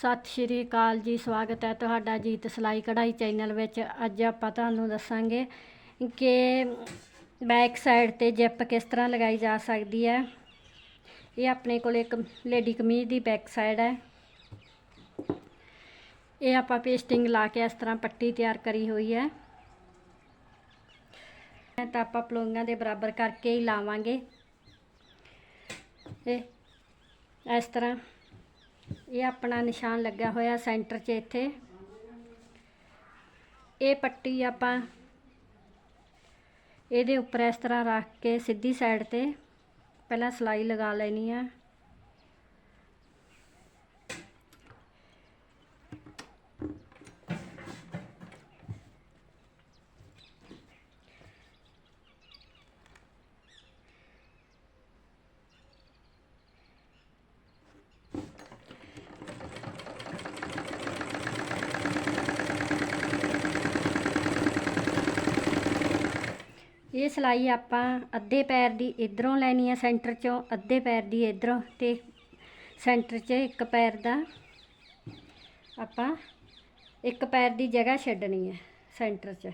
ਸਤਿ ਸ਼੍ਰੀ ਅਕਾਲ ਜੀ, ਸਵਾਗਤ ਹੈ ਤੁਹਾਡਾ ਜੀਤ ਸਿਲਾਈ ਕਢਾਈ ਚੈਨਲ ਵਿੱਚ। ਅੱਜ ਆਪਾਂ ਤੁਹਾਨੂੰ ਦੱਸਾਂਗੇ ਕਿ ਬੈਕ ਸਾਈਡ ਤੇ ਜਿਪ ਕਿਸ ਤਰ੍ਹਾਂ ਲਗਾਈ ਜਾ ਸਕਦੀ ਹੈ। ਇਹ ਆਪਣੇ ਕੋਲ ਇੱਕ ਲੇਡੀ ਕਮੀਜ਼ ਦੀ ਬੈਕ ਸਾਈਡ ਹੈ। ਇਹ ਆਪਾਂ ਪੇਸਟਿੰਗ ਲਾ ਕੇ ਇਸ ਤਰ੍ਹਾਂ ਪੱਟੀ ਤਿਆਰ ਕਰੀ ਹੋਈ ਹੈ। ਤਾਂ ਆਪਾਂ ਪਲੋਈਆਂ ਦੇ ਬਰਾਬਰ ਕਰਕੇ ਹੀ ਲਾਵਾਂਗੇ। ਇਹ ਇਸ ਤਰ੍ਹਾਂ ਇਹ ਆਪਣਾ ਨਿਸ਼ਾਨ ਲੱਗਿਆ ਹੋਇਆ ਸੈਂਟਰ 'ਚ ਇੱਥੇ। ਇਹ ਪੱਟੀ ਆਪਾਂ ਇਹਦੇ ਉੱਪਰ ਇਸ ਤਰ੍ਹਾਂ ਰੱਖ ਕੇ ਸਿੱਧੀ ਸਾਈਡ ਤੇ ਪਹਿਲਾਂ ਸਲਾਈ ਲਗਾ ਲੈਣੀ ਆ। ਇਹ ਸਲਾਈ ਆਪਾਂ ਅੱਧੇ ਪੈਰ ਦੀ ਇਧਰੋਂ ਲੈਣੀ ਆ ਸੈਂਟਰ ਚੋਂ, ਅੱਧੇ ਪੈਰ ਦੀ ਇਧਰੋਂ ਤੇ ਸੈਂਟਰ 'ਚ ਇੱਕ ਪੈਰ ਦਾ ਆਪਾਂ ਇੱਕ ਪੈਰ ਦੀ ਜਗ੍ਹਾ ਛੱਡਣੀ ਹੈ ਸੈਂਟਰ 'ਚ।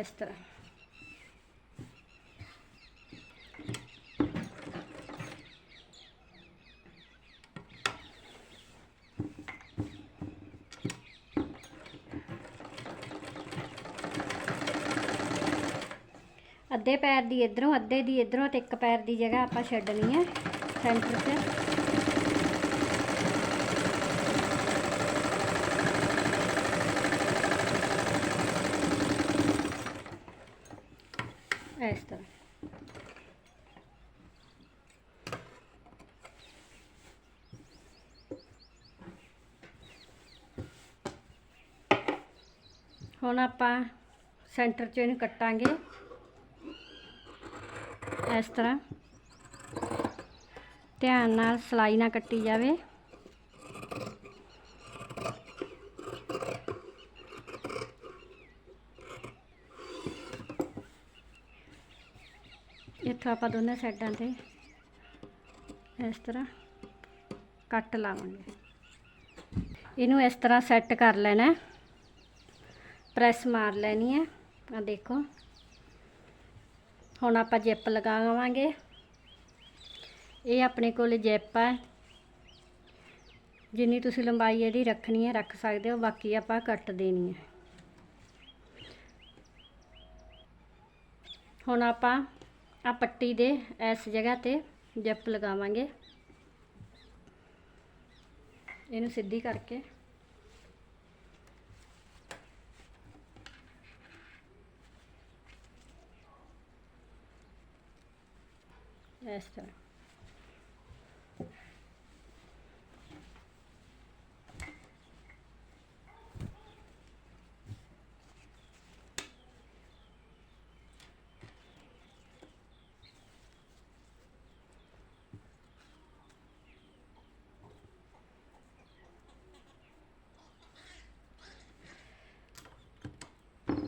ਇਸ ਤਰ੍ਹਾਂ। ਅੱਧੇ ਪੈਰ ਦੀ ਇਧਰੋਂ, ਅੱਧੇ ਦੀ ਇਧਰੋਂ ਤੇ ਇੱਕ ਪੈਰ ਦੀ ਜਗ੍ਹਾ ਆਪਾਂ ਛੱਡਣੀ ਹੈ ਸੈਂਟਰ 'ਚ। ਇਸ ਤਰ੍ਹਾਂ। ਹੁਣ ਆਪਾਂ ਸੈਂਟਰ 'ਚ ਇਹਨੂੰ ਕੱਟਾਂਗੇ। ਇਸ ਤਰ੍ਹਾਂ। ਧਿਆਨ ਨਾਲ ਸਲਾਈ ਨਾ ਕੱਟੀ ਜਾਵੇ। ਇੱਥੋਂ ਆਪਾਂ ਦੋਨੇ ਸਾਈਡਾਂ ਤੇ ਇਸ ਤਰ੍ਹਾਂ ਕੱਟ ਲਾਵਾਂਗੇ। ਇਹਨੂੰ ਇਸ ਤਰ੍ਹਾਂ ਸੈੱਟ ਕਰ ਲੈਣਾ। ਪ੍ਰੈਸ ਮਾਰ ਲੈਣੀ ਹੈ ਆ ਦੇਖੋ। ਹੁਣ ਆਪਾਂ ਜਿਪ ਲਗਾਵਾਂਗੇ ਇਹ ਆਪਣੇ ਕੋਲ ਜਿਪ ਹੈ ਜਿੰਨੀ ਤੁਸੀਂ ਲੰਬਾਈ ਇਹਦੀ ਰੱਖਣੀ ਹੈ, ਰੱਖ ਸਕਦੇ ਹੋ, ਬਾਕੀ ਆਪਾਂ ਕੱਟ ਦੇਣੀ ਹੈ। ਹੁਣ ਆਪਾਂ ਆ ਪੱਟੀ ਦੇ ਇਸ ਜਗ੍ਹਾ ਤੇ ਜਿਪ ਲਗਾਵਾਂਗੇ। ਇਹਨੂੰ ਸਿੱਧੀ ਕਰਕੇ। ਇਸ ਤਰ੍ਹਾਂ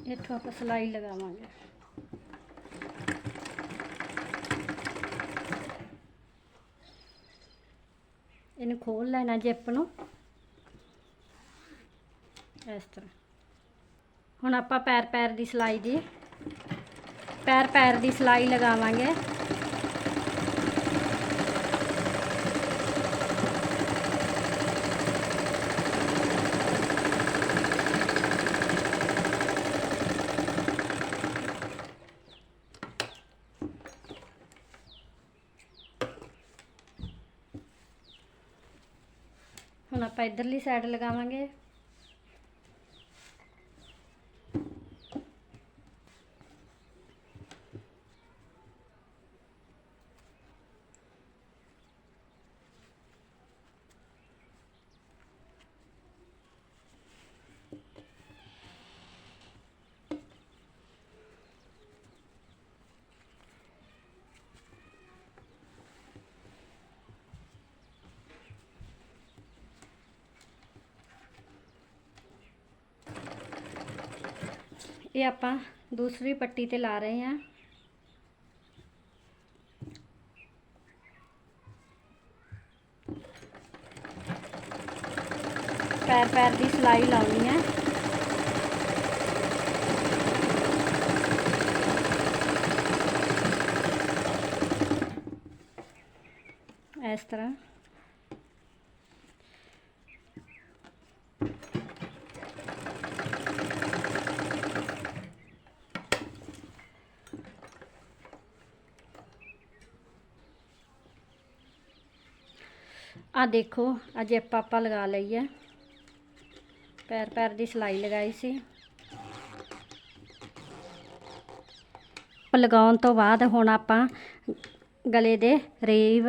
ਇੱਥੋਂ ਆਪਾਂ ਸਲਾਈ ਲਗਾਵਾਂਗੇ ਖੋਲ ਲੈਣਾ ਜਿਪ ਨੂੰ। ਇਸ ਤਰ੍ਹਾਂ। ਹੁਣ ਆਪਾਂ ਪੈਰ ਪੈਰ ਦੀ ਸਿਲਾਈ ਦੀ ਪੈਰ ਪੈਰ ਦੀ ਸਿਲਾਈ ਲਗਾਵਾਂਗੇ। ਹੁਣ ਆਪਾਂ ਇਧਰਲੀ ਸਾਈਡ ਲਗਾਵਾਂਗੇ। ਇਹ ਆਪਾਂ ਦੂਸਰੀ ਪੱਟੀ ਤੇ ਲਾ ਰਹੇ ਹਾਂ ਪੈਰ ਪੈਰ ਦੀ ਸਿਲਾਈ ਲਾਉਣੀ ਹੈ ਇਸ ਤਰ੍ਹਾਂ ਆ ਦੇਖੋ, ਅਜੇ ਆਪਾਂ ਲਗਾ ਲਈ ਹੈ। ਪੈਰ ਪੈਰ ਦੀ ਸਿਲਾਈ ਲਗਾਈ ਸੀ। ਲਗਾਉਣ ਤੋਂ ਬਾਅਦ ਹੁਣ ਆਪਾਂ ਗਲੇ ਦੇ ਰੇਵ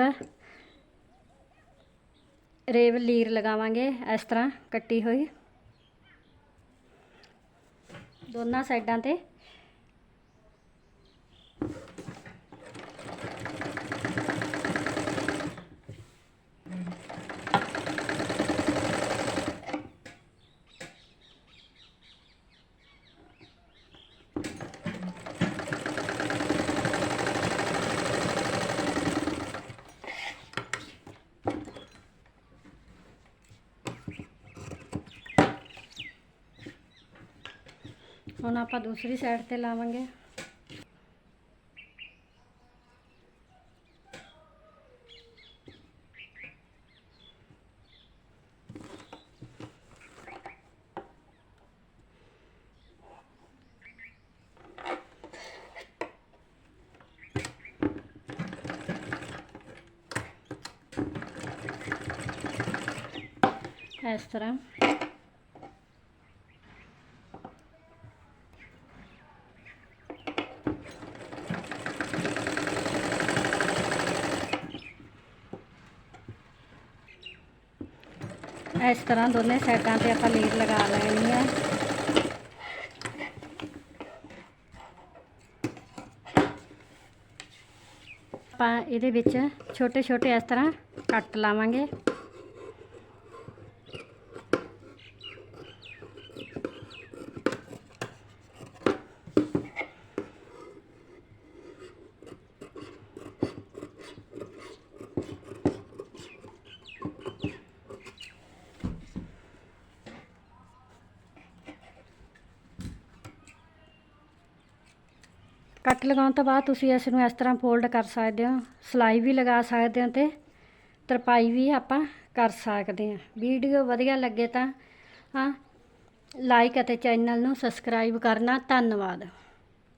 ਰੇਵ ਲੀਰ ਲਗਾਵਾਂਗੇ ਇਸ ਤਰ੍ਹਾਂ ਕੱਟੀ ਹੋਈ। ਦੋਨਾਂ ਸਾਈਡਾਂ ਤੇ ਹੁਣ ਆਪਾਂ ਦੂਸਰੀ ਸਾਈਡ ਤੇ ਲਾਵਾਂਗੇ ਇਸ ਤਰ੍ਹਾਂ ਇਸ ਤਰ੍ਹਾਂ ਦੋਨੇ ਸਾਈਡਾਂ ਤੇ ਆਪਾਂ ਲੀਰ ਲਗਾ ਲੈਣੀ ਹੈ ਆਪਾਂ ਇਹਦੇ ਵਿੱਚ ਛੋਟੇ ਛੋਟੇ ਇਸ ਤਰ੍ਹਾਂ ਕੱਟ ਲਾਵਾਂਗੇ। ਕੱਟ ਲਗਾਉਣ ਤੋਂ ਬਾਅਦ ਤੁਸੀਂ ਇਸ ਨੂੰ ਇਸ ਤਰ੍ਹਾਂ ਫੋਲਡ ਕਰ ਸਕਦੇ ਹੋ। ਸਿਲਾਈ ਵੀ ਲਗਾ ਸਕਦੇ ਹੋ ਤੇ ਤਰਪਾਈ ਵੀ ਆਪਾਂ ਕਰ ਸਕਦੇ ਹਾਂ। ਵੀਡੀਓ ਵਧੀਆ ਲੱਗੇ ਤਾਂ, ਹਾਂ ਲਾਈਕ ਅਤੇ ਚੈਨਲ ਨੂੰ ਸਬਸਕ੍ਰਾਈਬ ਕਰਨਾ। ਧੰਨਵਾਦ।